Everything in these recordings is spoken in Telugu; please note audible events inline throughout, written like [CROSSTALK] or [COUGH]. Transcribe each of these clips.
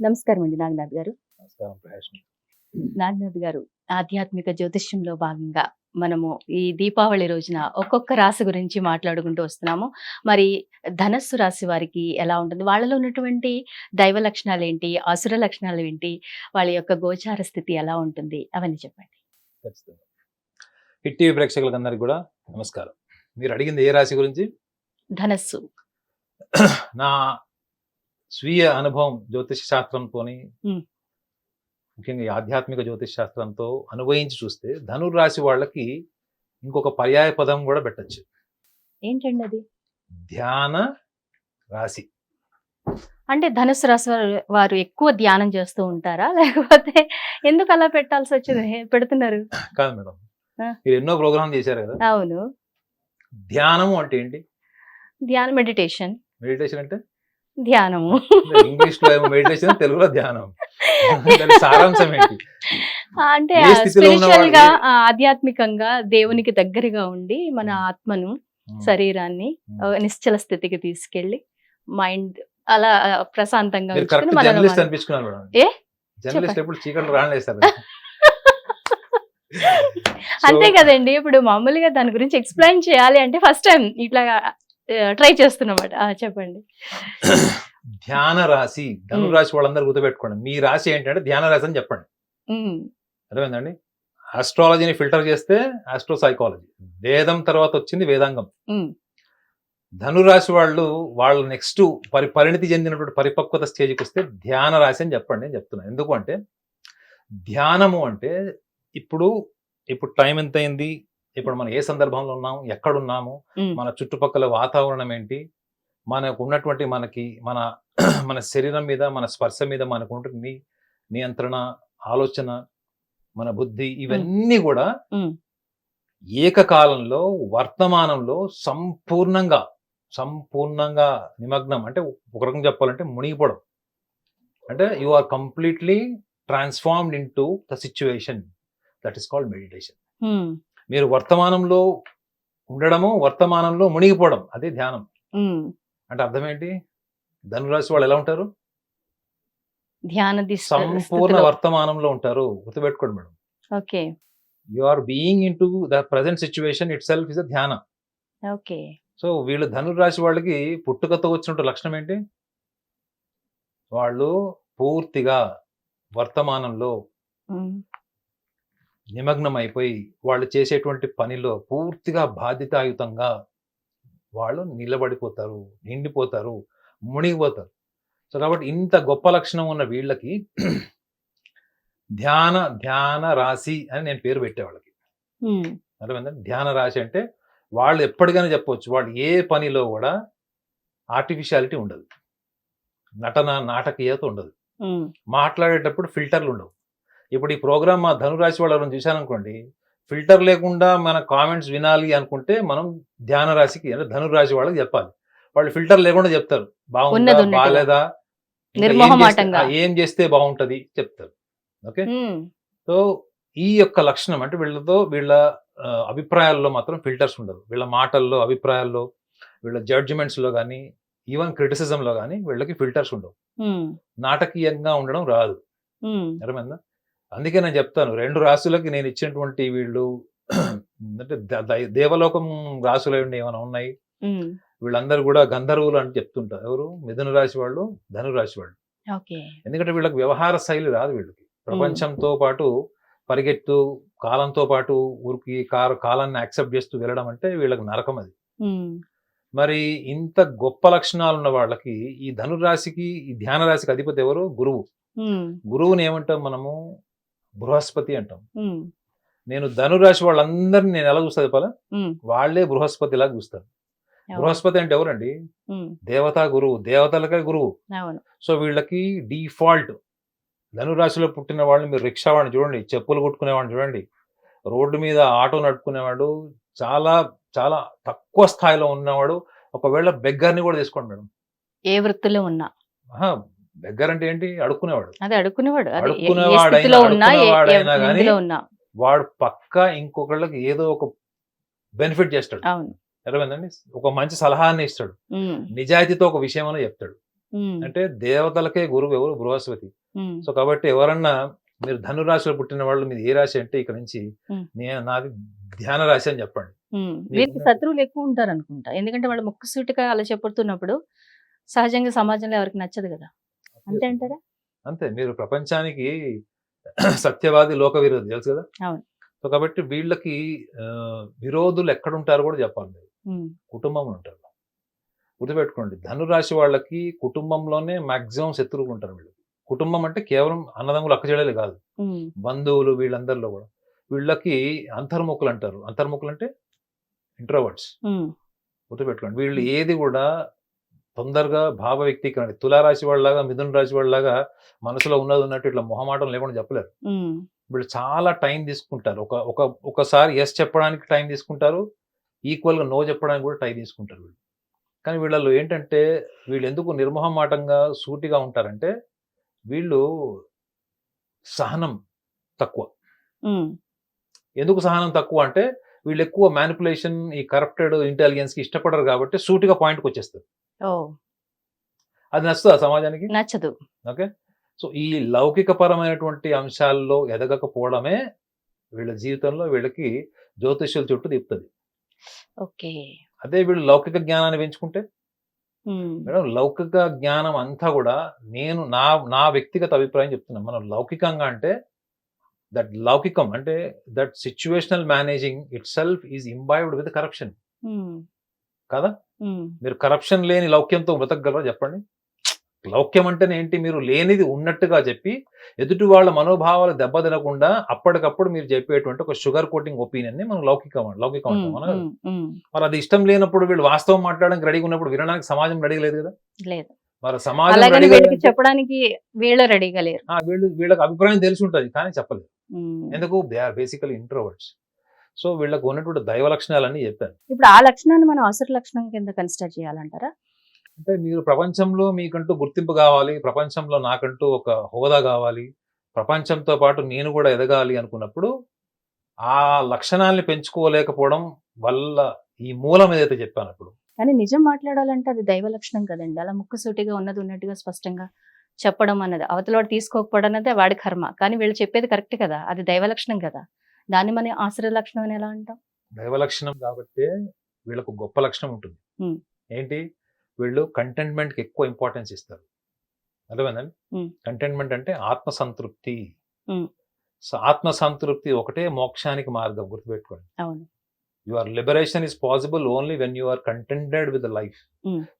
నమస్కారం అండి నాగనాథ్ గారు. నాగనాథ్ గారు ఆధ్యాత్మిక జ్యోతిష్యంలో భాగంగా మనము ఈ దీపావళి రోజున ఒక్కొక్క రాశి గురించి మాట్లాడుకుంటూ వస్తున్నాము. మరి ధనస్సు రాశి వారికి ఎలా ఉంటుంది? వాళ్ళలో ఉన్నటువంటి దైవ లక్షణాలు ఏంటి? అసుర లక్షణాలు ఏంటి? వాళ్ళ యొక్క గోచార స్థితి ఎలా ఉంటుంది? అవన్నీ చెప్పండి. హిట్ టీవీ ప్రేక్షకులకు అందరికి కూడా నమస్కారం. మీరు అడిగింది ఏ రాశి గురించి? ధనస్సు. నా స్వీయ అనుభవం జ్యోతిష శాస్త్రంతో. ముఖ్యంగా ఆధ్యాత్మిక జ్యోతిష శాస్త్రంతో అనుభవించి చూస్తే ధనుర్ రాశి వాళ్ళకి ఇంకొక పర్యాయ పదం కూడా పెట్టచ్చు. ఏంటండి అది? ధ్యాన రాశి. అంటే ధనుస్సు రాశి వారు- ఎక్కువ ధ్యానం చేస్తూ ఉంటారా? [LAUGHS] లేకపోతే ఎందుకు అలా పెట్టాల్సి వచ్చింది? పెడుతున్నారు. కాదు మేడం. మీరు ఎన్నో ప్రోగ్రామ్ చేశారు కదా? అవును. ధ్యానము అంటే ఏంటి? ధ్యాన మెడిటేషన్. మెడిటేషన్ అంటే? ధ్యానము. ఇంగ్లీష్లో మెడిటేషన్ తెలుగులో ధ్యానం. సారాంశం ఏంటి? అంటే స్పిరిచువల్గా ఆధ్యాత్మికంగా దేవునికి దగ్గరగా ఉండి మన ఆత్మను. శరీరాన్ని నిశ్చల స్థితికి తీసుకెళ్ళి మైండ్ అలా ప్రశాంతంగా ఏ? [LAUGHS] అంతే కదండి. ఇప్పుడు మామూలుగా దాని గురించి ఎక్స్ప్లెయిన్ చేయాలి అంటే ఫస్ట్ టైం ఇట్లా ట్రై చేస్తున్నమాట. చెప్పండి. ధ్యాన రాశి ధను రాశి వాళ్ళందరూ గుర్తుపెట్టుకోండి. మీ రాశి ఏంటంటే ధ్యాన రాశి అని చెప్పండి. అర్థమైందండి? ఆస్ట్రాలజీని ఫిల్టర్ చేస్తే ఆస్ట్రో సైకాలజీ వేదం తర్వాత వచ్చింది వేదాంగం. ధనురాశి వాళ్ళు వాళ్ళు నెక్స్ట్ పరి పరిణితి చెందినటువంటి పరిపక్వత స్టేజ్కి వస్తే ధ్యాన రాశి అని చెప్పండి. నేను చెప్తున్నాను ఎందుకు అంటే ధ్యానము అంటే ఇప్పుడు ఇప్పుడు టైం ఎంత అయింది ఇప్పుడు మనం ఏ సందర్భంలో ఉన్నాం ఎక్కడున్నాము? మన చుట్టుపక్కల వాతావరణం ఏంటి? మనకు ఉన్నటువంటి మనకి మన [CLEARS THROAT] మన శరీరం మీద మన స్పర్శ మీద మనకు ఉంటుంది నియంత్రణ ఆలోచన మన బుద్ధి ఇవన్నీ కూడా ఏకకాలంలో వర్తమానంలో సంపూర్ణంగా సంపూర్ణంగా నిమగ్నం. అంటే ఒక రకంగా చెప్పాలంటే మునిగిపోవడం. అంటే you are completely transformed into the situation that is called meditation మీరు వర్తమానంలో ఉండడము వర్తమానంలో మునిగిపోవడం అదే ధ్యానం. అంటే అర్థం ఏంటి ధనురాశి వాళ్ళు ఎలా ఉంటారు? ధ్యాన సంపూర్ణ. వర్తమానంలో ఉంటారు. గుర్తుపెట్టుకోండి madam. Okay. You are being into the present situation itself is a ధ్యాన. ఓకే. సో వీళ్ళు ధనురాశి వాళ్ళకి పుట్టుకతో వచ్చినట్టు లక్షణం ఏంటి? వాళ్ళు పూర్తిగా వర్తమానంలో నిమగ్నం అయిపోయి వాళ్ళు చేసేటువంటి పనిలో పూర్తిగా బాధ్యతాయుతంగా వాళ్ళు నిలబడిపోతారు నిండిపోతారు మునిగిపోతారు. సో కాబట్టి ఇంత గొప్ప లక్షణం ఉన్న వీళ్ళకి ధ్యాన ధ్యాన రాశి అని నేను పేరు పెట్టే వాళ్ళకి. అర్థమైందండి ధ్యాన రాశి అంటే వాళ్ళు ఎప్పటికైనా చెప్పవచ్చు వాళ్ళు ఏ పనిలో కూడా ఆర్టిఫిషియాలిటీ ఉండదు. నటన నాటకీయత ఉండదు. మాట్లాడేటప్పుడు ఫిల్టర్లు ఉండవు. ఇప్పుడు ఈ ప్రోగ్రామ్ మా ధనురాశి వాళ్ళని చూశాననుకోండి ఫిల్టర్ లేకుండా మన కామెంట్స్ వినాలి అనుకుంటే మనం ధ్యాన రాశికి అంటే ధనురాశి వాళ్ళకి చెప్పాలి. వాళ్ళు ఫిల్టర్ లేకుండా చెప్తారు. బాగుందా ఉన్నట్టుగా. బాగాలేదా ఏం. చేస్తే- బాగుంటది? చెప్తారు. ఓకే? సో ఈ యొక్క లక్షణం అంటే వీళ్ళతో వీళ్ళ అభిప్రాయాల్లో మాత్రం ఫిల్టర్స్ ఉండదు. వీళ్ళ మాటల్లో అభిప్రాయాల్లో వీళ్ళ జడ్జిమెంట్స్లో కానీ ఈవెన్ క్రిటిసిజం లో కానీ వీళ్ళకి ఫిల్టర్స్ ఉండవు. నాటకీయంగా ఉండడం రాదు. అర్థమైందా? అందుకే నేను చెప్తాను రెండు రాసులకి నేను ఇచ్చినటువంటి వీళ్ళు అంటే దేవలోకం రాసులు ఏమైనా ఉన్నాయి? వీళ్ళందరూ కూడా గంధర్వులు అని చెప్తుంటారు. ఎవరు? మిథున రాశి వాళ్ళు ధను రాశి వాళ్ళు ఎందుకంటే వీళ్ళకి వ్యవహార శైలి రాదు వీళ్ళకి. ప్రపంచంతో పాటు పరిగెత్తు కాలంతో పాటు ఊరికి కారు కాలాన్ని యాక్సెప్ట్ చేస్తూ వెళ్ళడం అంటే వీళ్ళకి నరకం అది. మరి ఇంత గొప్ప లక్షణాలు ఉన్న వాళ్ళకి ఈ ధనురాశికి ఈ ధ్యాన రాశికి అధిపతి ఎవరు? గురువు. గురువుని ఏమంటాం మనము? బృహస్పతి అంటాం. నేను ధనురాశి వాళ్ళందరినీ నేను ఎలా చూస్తా చెప్పాలా? వాళ్ళే బృహస్పతి లాగా చూస్తాను బృహస్పతి అంటే ఎవరండి? దేవతా గురువు దేవతలకే గురువు. సో వీళ్ళకి డిఫాల్ట్ ధనురాశిలో పుట్టిన వాళ్ళని మీరు రిక్షా వాడిని చూడండి చెప్పులు కుట్టుకునేవాడిని చూడండి రోడ్డు మీద ఆటో నడుపుకునేవాడు చాలా చాలా తక్కువ స్థాయిలో ఉన్నవాడు ఒకవేళ బెగ్గర్ని కూడా తీసుకోండి మేడం. ఏ వృత్తిలో ఉన్నా. ఆహా, బెగ్గర్ అంటే ఏంటి అడుక్కునేవాడు. అదే అడుక్కునేవాడు అడుక్కునేవాడైనా, వాడు పక్కా ఇంకొకళ్ళకి ఏదో ఒక బెనిఫిట్ చేస్తాడు. అర్థమైందండి? ఒక మంచి సలహాన్ని ఇస్తాడు. నిజాయితీతో ఒక విషయం అని చెప్తాడు అంటే దేవతలకే గురువు ఎవరు? బృహస్పతి. సో కాబట్టి ఎవరన్నా మీరు ధనురాశిలో పుట్టిన వాళ్ళు మీది ఏ రాశి అంటే ఇక్కడ నుంచి. నేను నాది ధ్యాన రాశి అని చెప్పండి. వీరికి శత్రువులు ఎక్కువ ఉంటారు అనుకుంటా ఎందుకంటే వాళ్ళు ముక్కుసూటిగా అలా చెప్పుతున్నప్పుడు సహజంగా సమాజంలో ఎవరికి నచ్చదు కదా. అంతే అంటారా? అంతే. మీరు ప్రపంచానికి [CLEARS THROAT] సత్యవాది లోక విరోధి తెలుసు కదా. సో కాబట్టి వీళ్ళకి విరోధులు ఎక్కడ ఉంటారో కూడా చెప్పాలి మీరు. ఉమ్, కుటుంబంలో ఉంటారు. గుర్తుపెట్టుకోండి. ధనురాశి వాళ్ళకి కుటుంబంలోనే మాక్సిమం శత్రువులు ఉంటారు వీళ్ళు. కుటుంబం అంటే కేవలం అన్నదమ్ములు అక్కచెల్లెలు కాదు. బంధువులు వీళ్ళందరిలో కూడా. వీళ్ళకి అంతర్ముఖులు అంటారు. అంతర్ముఖులు అంటే ఇంట్రోవర్ట్స్ గుర్తుపెట్టుకోండి. వీళ్ళు ఏది కూడా తొందరగా భావ వ్యక్తీకరణ తులారాశి వాళ్ళలాగా మిథున రాశి వాళ్ళలాగా మనసులో ఉన్నది ఉన్నట్టు ఇట్లా మొహమాటం లేకుండా చెప్పలేరు. వీళ్ళు చాలా టైం తీసుకుంటారు. ఒక ఒక ఒకసారి ఎస్ చెప్పడానికి టైం తీసుకుంటారు. ఈక్వల్గా నో చెప్పడానికి కూడా టైం తీసుకుంటారు వీళ్ళు. కానీ వీళ్ళలో ఏంటంటే వీళ్ళు ఎందుకు నిర్మోహమాటంగా సూటిగా ఉంటారంటే వీళ్ళు సహనం తక్కువ. ఎందుకు సహనం తక్కువ అంటే వీళ్ళు ఎక్కువ మ్యానిపులేషన్ ఈ కరప్టెడ్ ఇంటెలిజెన్స్కి ఇష్టపడరు కాబట్టి సూటిగా పాయింట్కి వచ్చేస్తారు. అది నచ్చుతుంది సమాజానికి? నచ్చదు. ఓకే. సో ఈ లౌకిక పరమైనటువంటి అంశాల్లో ఎదగకపోవడమే వీళ్ళ జీవితంలో వీళ్ళకి జ్యోతిష్యుల చుట్టూ తిప్పుతుంది. ఓకే. అదే వీళ్ళు లౌకిక జ్ఞానాన్ని పెంచుకుంటే? మేడం లౌకిక జ్ఞానం అంతా కూడా నేను నా నా వ్యక్తిగత అభిప్రాయం చెప్తున్నాను. మనం లౌకికంగా అంటే దట్ లౌకికం అంటే that situational managing itself is imbibed with corruption. కదా? మీరు కరప్షన్ లేని లౌక్యంతో బ్రతకగలరా చెప్పండి? లౌక్యం అంటేనే ఏంటి? మీరు లేనిది ఉన్నట్టుగా చెప్పి ఎదుటి వాళ్ళ మనోభావాలు దెబ్బతినకుండా అప్పటికప్పుడు మీరు చెప్పేటువంటి ఒక షుగర్ కోటింగ్ ఒపీనియన్ని మనం లౌకికం లౌకికం అంటాం మరి అది ఇష్టం లేనప్పుడు వీళ్ళు వాస్తవం మాట్లాడడానికి రెడీగా ఉన్నప్పుడు వినడానికి సమాజం రెడీ లేదు కదా? లేదు. మరి సమాజం చెప్పడానికి వీళ్ళు రెడీగా లేరు. వీళ్ళు వీళ్ళకి అభిప్రాయం తెలిసి ఉంటుంది కానీ చెప్పలేదు. ఎందుకు? They are basically introverts so వీళ్ళకు ఉన్నటువంటి దైవ లక్షణాలన్నీ చెప్పాను ఇప్పుడు ఆ లక్షణాన్ని మనం అసుర లక్షణం కింద కన్సిడర్ చేయాలంటారా? అంటే మీరు ప్రపంచంలో మీకంటూ గుర్తింపు కావాలి ప్రపంచంలో నాకంటూ ఒక హోదా కావాలి ప్రపంచంతో పాటు నేను కూడా ఎదగాలి అనుకున్నప్పుడు ఆ లక్షణాల్ని పెంచుకోలేకపోవడం వల్ల ఈ మూలం ఏదైతే చెప్పాను అప్పుడు కానీ నిజం మాట్లాడాలంటే అది దైవ లక్షణం కదండి. అలా ముక్కుసూటిగా ఉన్నది ఉన్నట్టుగా స్పష్టంగా చెప్పడం అన్నది అవతలవాడు తీసుకోకపోవడం అన్నది వాడి కర్మ. కానీ వీళ్ళు చెప్పేది కరెక్ట్ కదా అది దైవ లక్షణం కదా. దాన్ని మనం ఆశ్రయ లక్షణం అని ఎలా అంటాం? దైవ లక్షణం కాబట్టి వీళ్ళకు గొప్ప లక్షణం ఉంటుంది. ఏంటి? వీళ్ళు కంటెంట్మెంట్కి ఎక్కువ ఇంపార్టెన్స్ ఇస్తారు. అర్థమైందండి. కంటెంట్మెంట్ అంటే ఆత్మ సంతృప్తి ఆత్మ సంతృప్తి ఒకటే మోక్షానికి మార్గం గుర్తుపెట్టుకోండి. Your liberation is possible only when you are contented with life.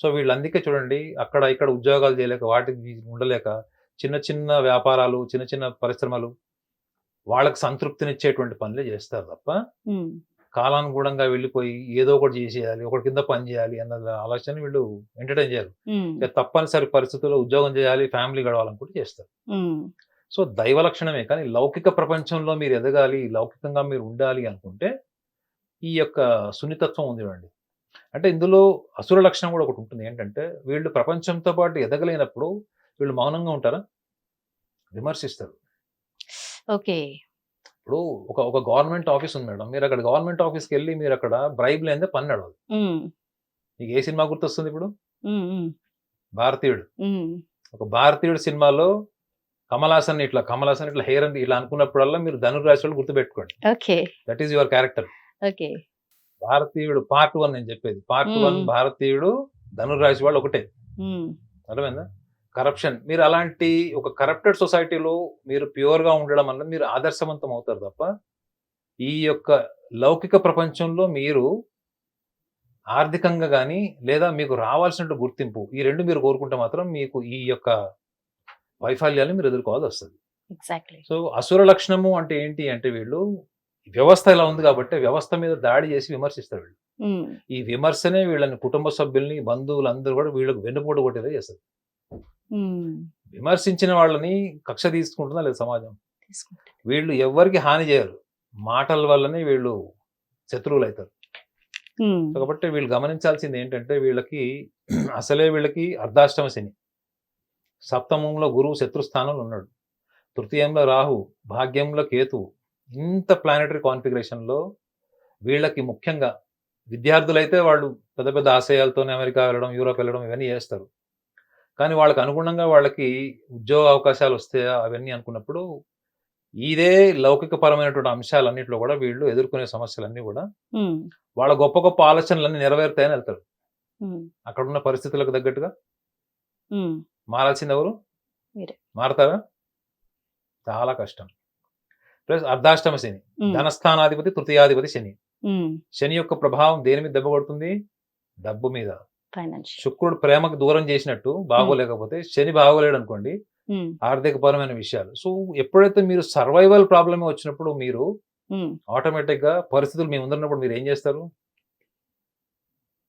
So వీళ్ళు అందుకే చూడండి అక్కడ ఇక్కడ ఉద్యోగాలు చేయలేక వాటికి ఉండలేక చిన్న చిన్న వ్యాపారాలు చిన్న చిన్న పరిశ్రమలు వాళ్ళకి సంతృప్తినిచ్చేటువంటి పనులే చేస్తారు తప్ప కాలానుగుణంగా వెళ్ళిపోయి ఏదో ఒకటి చేసేయాలి ఒకటి కింద పని చేయాలి అన్న ఆలోచన వీళ్ళు ఎంటర్టైన్ చేయరు. తప్పనిసరి పరిస్థితుల్లో ఉద్యోగం చేయాలి ఫ్యామిలీ గడవాలనుకుంటే చేస్తారు. సో దైవ లక్షణమే కానీ లౌకిక ప్రపంచంలో మీరు ఎదగాలి లౌకికంగా మీరు ఉండాలి అనుకుంటే ఈ యొక్క సున్నితత్వం ఉంది చూడండి. అంటే ఇందులో అసుర లక్షణం కూడా ఒకటి ఉంటుంది. ఏంటంటే వీళ్ళు ప్రపంచంతో పాటు ఎదగలేనప్పుడు వీళ్ళు మౌనంగా ఉంటారా? విమర్శిస్తారు. ఓకే. ఇప్పుడు ఒక ఒక గవర్నమెంట్ ఆఫీస్ ఉంది మేడం. మీరు అక్కడ గవర్నమెంట్ ఆఫీస్కి వెళ్ళి మీరు అక్కడ బ్రైబ్ లేదే పని నడవదు. మీకు ఏ సినిమా గుర్తొస్తుంది ఇప్పుడు? భారతీయుడు. ఒక భారతీయుడు సినిమాలో కమలాసన్ ఇట్లా కమలాసన్ ఇట్లా హెయిర్ అని ఇట్లా అనుకున్నప్పుడల్లా మీరు ధనుర్రాశి వాళ్ళు గుర్తుపెట్టుకోండి. Okay. That is your character okay. భారతీయుడు పార్ట్ వన్ నేను చెప్పేది. పార్ట్. వన్ భారతీయుడు ధనుర్రాశి వాళ్ళు ఒకటే. అర్థమైందా? కరప్షన్. మీరు అలాంటి ఒక కరప్టెడ్ సొసైటీలో మీరు ప్యూర్గా ఉండడం అన్నది మీరు ఆదర్శవంతం అవుతారు తప్ప ఈ యొక్క లౌకిక ప్రపంచంలో మీరు ఆర్థికంగా కానీ లేదా మీకు రావాల్సిన గుర్తింపు ఈ రెండు మీరు కోరుకుంటే మాత్రం మీకు ఈ యొక్క వైఫల్యాన్ని మీరు ఎదుర్కోవాల్సి వస్తుంది. ఎగ్జాక్ట్లీ సో అసుర లక్షణము అంటే ఏంటి అంటే వీళ్ళు వ్యవస్థ ఇలా ఉంది కాబట్టి వ్యవస్థ మీద దాడి చేసి విమర్శిస్తారు వీళ్ళు. ఈ విమర్శనే వీళ్ళని కుటుంబ సభ్యుల్ని బంధువులందరూ కూడా వీళ్ళకి వెన్నుపోటు కొట్టేదే చేస్తారు విమర్శించిన వాళ్ళని కక్ష తీసుకుంటుందా లేదా సమాజం? వీళ్ళు ఎవరికి హాని చేయరు. మాటల వల్లనే వీళ్ళు శత్రువులు అవుతారు కాబట్టి వీళ్ళు గమనించాల్సింది ఏంటంటే వీళ్ళకి [CLEARS THROAT] అసలే వీళ్ళకి అర్ధాష్టమ శని. సప్తమంలో గురువు శత్రుస్థానంలో ఉన్నాడు. తృతీయంలో రాహు భాగ్యంలో కేతువు ఇంత ప్లానటరీ కాన్ఫిగరేషన్లో వీళ్ళకి ముఖ్యంగా విద్యార్థులైతే వాళ్ళు పెద్ద పెద్ద ఆశయాలతోనే అమెరికా వెళ్ళడం యూరోప్ వెళ్ళడం ఇవన్నీ చేస్తారు. కానీ వాళ్ళకి అనుగుణంగా వాళ్ళకి ఉద్యోగ అవకాశాలు వస్తాయా అవన్నీ అనుకున్నప్పుడు ఇదే లౌకిక పరమైనటువంటి అంశాలన్నింటిలో కూడా వీళ్ళు ఎదుర్కొనే సమస్యలన్నీ కూడా వాళ్ళ గొప్ప గొప్ప ఆలోచనలన్నీ నెరవేరుతాయని వెళ్తారు. అక్కడ ఉన్న పరిస్థితులకు తగ్గట్టుగా మారాల్సింది ఎవరు? మీరే. మారతారా? చాలా కష్టం. ప్లస్ అర్ధాష్టమ శని ధనస్థానాధిపతి తృతీయాధిపతి శని. శని యొక్క ప్రభావం దేని మీద దెబ్బ కొడుతుంది? డబ్బు మీద. శుక్రుడు ప్రేమకు దూరం చేసినట్టు బాగోలేకపోతే శని బాగోలేడు అనుకోండి ఉమ్, ఆర్థిక పరమైన విషయాలు. సో ఎప్పుడైతే మీరు సర్వైవల్ ప్రాబ్లమ్ వచ్చినప్పుడు మీరు ఆటోమేటిక్గా పరిస్థితులు మీ ముందున్నప్పుడు మీరు ఏం చేస్తారు?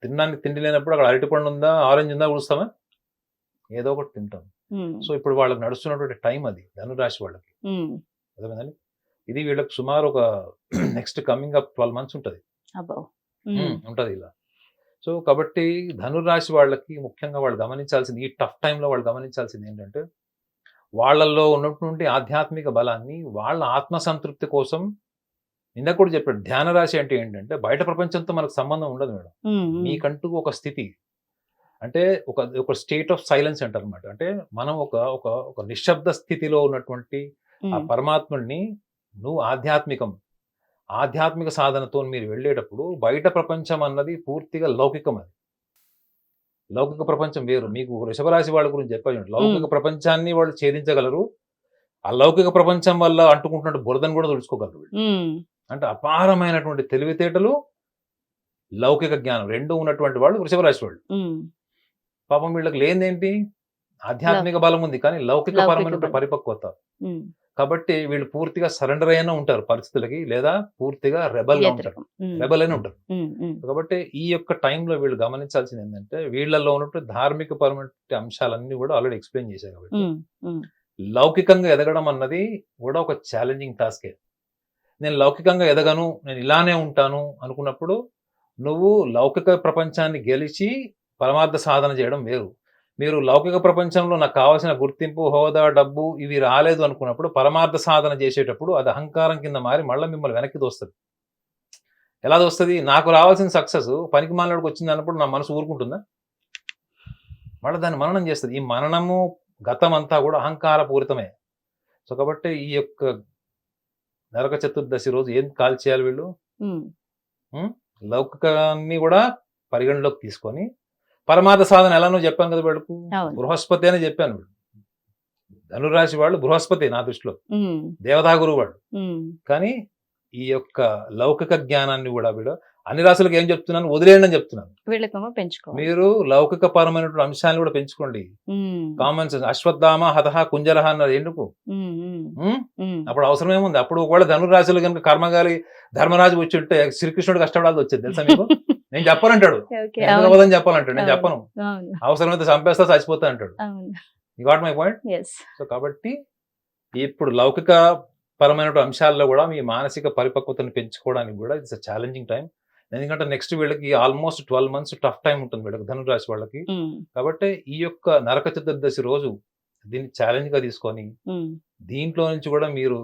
తినడానికి తిండి లేనప్పుడు అక్కడ అరటిపండు ఉందా ఆరెంజ్ ఉందా చూస్తామా ఏదో ఒకటి తింటాం. సో ఇప్పుడు వాళ్ళకి నడుస్తున్నటువంటి టైం అది ధనురాశి వాళ్ళకి. అర్థమైందండి? ఇది వీళ్ళకి సుమారు ఒక next coming up twelve months ఉంటుంది. ఉంటుంది ఇలా. సో కాబట్టి ధనురాశి వాళ్ళకి ముఖ్యంగా వాళ్ళు గమనించాల్సింది ఈ టఫ్ టైంలో వాళ్ళు గమనించాల్సింది ఏంటంటే వాళ్ళల్లో ఉన్నటువంటి ఆధ్యాత్మిక బలాన్ని వాళ్ళ ఆత్మసంతృప్తి కోసం ఇందాక కూడా చెప్పాడు ధ్యాన రాశి అంటే ఏంటంటే బయట ప్రపంచంతో మనకు సంబంధం ఉండదు మేడం. మీకంటూ ఒక స్థితి. అంటే ఒక ఒక స్టేట్ ఆఫ్ సైలెన్స్ అంటారు అనమాట అంటే మనం ఒక ఒక ఒక నిశ్శబ్ద స్థితిలో ఉన్నటువంటి ఆ పరమాత్ముడిని నువ్వు ఆధ్యాత్మికం ఆధ్యాత్మిక సాధనతో మీరు వెళ్ళేటప్పుడు బయట ప్రపంచం అన్నది పూర్తిగా లౌకికం అది లౌకిక ప్రపంచం వేరు. మీకు వృషభరాశి వాళ్ళ గురించి చెప్పాను లౌకిక ప్రపంచాన్ని వాళ్ళు ఛేదించగలరు. ఆ లౌకిక ప్రపంచం వల్ల అంటుకుంటున్న బురదను కూడా తుడుచుకోగలరు అంటే అపారమైనటువంటి తెలివితేటలు లౌకిక జ్ఞానం రెండు ఉన్నటువంటి వాళ్ళు వృషభరాశి వాళ్ళు. పాపం వీళ్ళకి లేనిదేంటి? ఆధ్యాత్మిక బలం ఉంది కానీ లౌకిక పరమైన. పరిపక్వత. కాబట్టి వీళ్ళు పూర్తిగా సరెండర్ అయినా ఉంటారు పరిస్థితులకి లేదా పూర్తిగా రెబల్గా ఉంటారు. రెబల్ అయినా ఉంటారు. కాబట్టి ఈ యొక్క టైంలో వీళ్ళు గమనించాల్సింది ఏంటంటే వీళ్ళల్లో ఉన్నటువంటి ధార్మిక పరమైన అంశాలన్నీ కూడా ఆల్రెడీ ఎక్స్ప్లెయిన్ చేశారు కాబట్టి లౌకికంగా ఎదగడం అన్నది కూడా ఒక ఛాలెంజింగ్ టాస్కే నేను లౌకికంగా ఎదగను నేను ఇలానే ఉంటాను అనుకున్నప్పుడు నువ్వు లౌకిక ప్రపంచాన్ని గెలిచి పరమార్థ సాధన చేయడం వేరు. మీరు లౌకిక ప్రపంచంలో నాకు కావాల్సిన గుర్తింపు హోదా డబ్బు ఇవి రాలేదు అనుకున్నప్పుడు పరమార్థ సాధన చేసేటప్పుడు అది అహంకారం కింద మారి మళ్ళీ మిమ్మల్ని వెనక్కి దోస్తుంది. ఎలా దోస్తుంది? నాకు రావాల్సిన సక్సెస్ పనికి మాలడికి వచ్చింది అన్నప్పుడు నా మనసు ఊరుకుంటుందా? మళ్ళీ దాన్ని మననం చేస్తుంది. ఈ మననము గతం అంతా కూడా అహంకార పూరితమే సో కాబట్టి ఈ యొక్క నరక చతుర్దశి రోజు ఏం కాల్ చేయాలి వీళ్ళు లౌకికాన్ని కూడా పరిగణలోకి తీసుకొని పరమార్థ సాధన ఎలానో చెప్పాను కదా వీళ్ళకు బృహస్పతి అని చెప్పాను వీళ్ళు ధనురాశి వాళ్ళు బృహస్పతి నా దృష్టిలో. దేవతా గురువు వాడు. ఉమ్, కానీ ఈ యొక్క లౌకిక జ్ఞానాన్ని కూడా వీడు అన్ని రాశులకు ఏం చెప్తున్నాను? వదిలేయండి అని చెప్తున్నాను. మీరు లౌకిక పరమైనటువంటి అంశాన్ని కూడా పెంచుకోండి. కామన్ సెన్స్ అశ్వత్థామ హతహ కుంజరహ అన్నది ఎందుకు? అప్పుడు అవసరం ఏముంది అప్పుడు ఒకవేళ ధనురాశులు కనుక కర్మగాలి ధర్మరాజు వచ్చి ఉంటే శ్రీకృష్ణుడు కష్టపడాల్సి వచ్చేది తెలుసా మీకు? [LAUGHS] నేను నేను అవును, అబద్ధం చెప్పాలంటాడు. నేను. చెప్పను. అవసరమైతే చంపేస్తా చచ్చిపోతా అంటాడు. గాట్ మై పాయింట్ సో కాబట్టి ఇప్పుడు లౌకిక పరమైన అంశాల్లో కూడా మీ మానసిక పరిపక్వతను పెంచుకోవడానికి కూడా ఇట్స్ ఛాలెంజింగ్ టైం ఎందుకంటే నెక్స్ట్ వీళ్ళకి almost twelve months tough time ఉంటుంది వీళ్ళకి ధనురాశి వాళ్ళకి. కాబట్టి ఈ యొక్క నరక చతుర్దశి రోజు దీన్ని ఛాలెంజ్గా తీసుకొని దీంట్లో నుంచి కూడా మీరు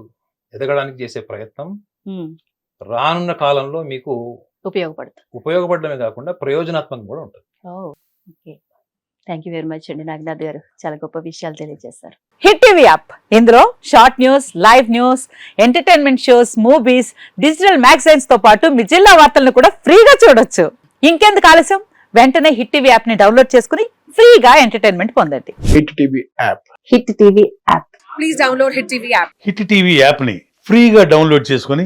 ఎదగడానికి చేసే ప్రయత్నం రానున్న కాలంలో మీకు ఉపయోగపడుతుంది. ఉపయోగపడమే కాకుండా ప్రయోజనాత్మకం కూడా ఉంటుంది. Okay. Thank you very much అండి నాగనాథ్ గారు. చాలా గొప్ప విషయాలు తెలియజేశారు. Hit TV app. ఇందులో short news live news entertainment shows movies digital మ్యాగజైన్స్తో పాటు మీ జిల్లా వార్తలను కూడా ఫ్రీగా చూడొచ్చు. ఇంకెందుకు ఆలస్యం? వెంటనే హిట్ టీవీ యాప్ని డౌన్లోడ్ చేసుకుని ఫ్రీగా ఎంటర్టైన్మెంట్ పొందండి. Hit TV app. Hit TV app. Please download Hit TV app. Hit TV యాప్ని ఫ్రీగా డౌన్లోడ్ చేసుకొని